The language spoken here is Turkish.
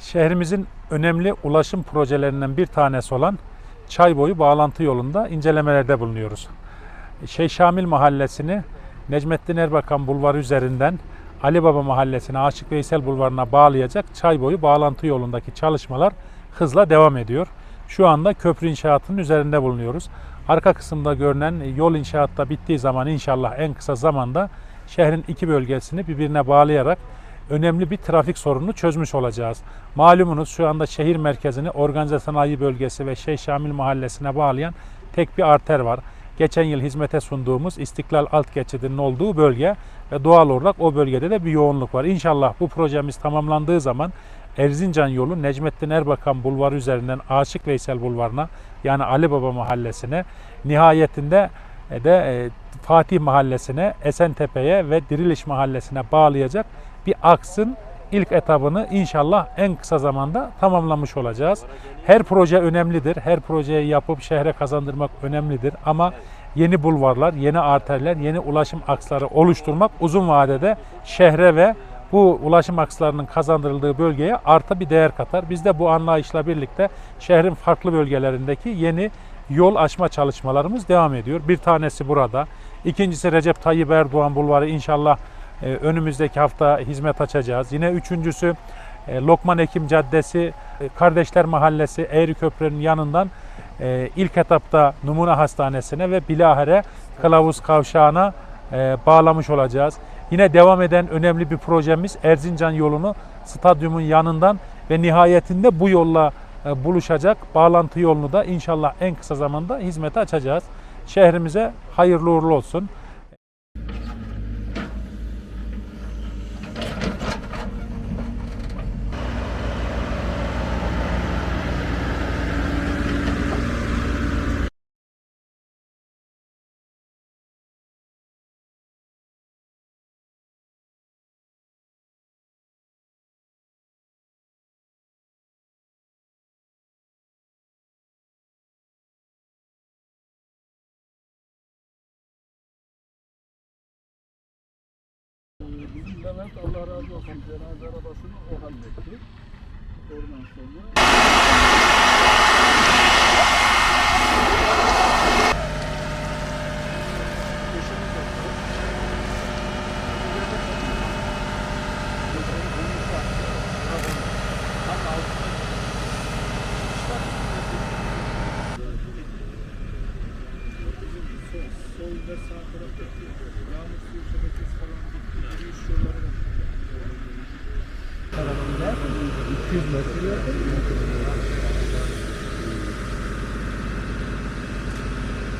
Şehrimizin önemli ulaşım projelerinden bir tanesi olan Çayboyu bağlantı yolunda incelemelerde bulunuyoruz. Şeyh Şamil Mahallesi'ni Necmettin Erbakan Bulvarı üzerinden Ali Baba Mahallesi'ne Aşık Veysel Bulvarı'na bağlayacak Çayboyu bağlantı yolundaki çalışmalar hızla devam ediyor. Şu anda köprü inşaatının üzerinde bulunuyoruz. Arka kısımda görünen yol inşaatta bittiği zaman inşallah en kısa zamanda şehrin iki bölgesini birbirine bağlayarak önemli bir trafik sorununu çözmüş olacağız. Malumunuz şu anda şehir merkezini organize sanayi bölgesi ve Şeyh Şamil Mahallesi'ne bağlayan tek bir arter var. Geçen yıl hizmete sunduğumuz İstiklal Alt Geçidi'nin olduğu bölge ve doğal olarak o bölgede de bir yoğunluk var. İnşallah bu projemiz tamamlandığı zaman Erzincan yolu Necmettin Erbakan Bulvarı üzerinden Aşık Veysel Bulvarı'na yani Ali Baba Mahallesi'ne nihayetinde de e, Fatih Mahallesi'ne, Esentepe'ye ve Diriliş Mahallesi'ne bağlayacak bir aksın ilk etabını inşallah en kısa zamanda tamamlamış olacağız. Her proje önemlidir. Her projeyi yapıp şehre kazandırmak önemlidir ama yeni bulvarlar, yeni arterler, yeni ulaşım aksları oluşturmak uzun vadede şehre ve bu ulaşım akslarının kazandırıldığı bölgeye artı bir değer katar. Biz de bu anlayışla birlikte şehrin farklı bölgelerindeki yeni yol açma çalışmalarımız devam ediyor. Bir tanesi burada. İkincisi Recep Tayyip Erdoğan Bulvarı inşallah önümüzdeki hafta hizmet açacağız. Yine üçüncüsü e, Lokman Ekim Caddesi, e, Kardeşler Mahallesi, Eğri Köprü'nün yanından e, ilk etapta Numune Hastanesi'ne ve bilahare Kılavuz Kavşağı'na bağlamış olacağız. Yine devam eden önemli bir projemiz Erzincan yolunu stadyumun yanından ve nihayetinde bu yolla buluşacak bağlantı yolunu da inşallah en kısa zamanda hizmete açacağız. Şehrimize hayırlı uğurlu olsun. Levent Allah razı olsun cenaze arabasını o halletti. Ondan sonra yaptı. Solda sağ taraftaki yağmur suyu şebekesi 200 metre.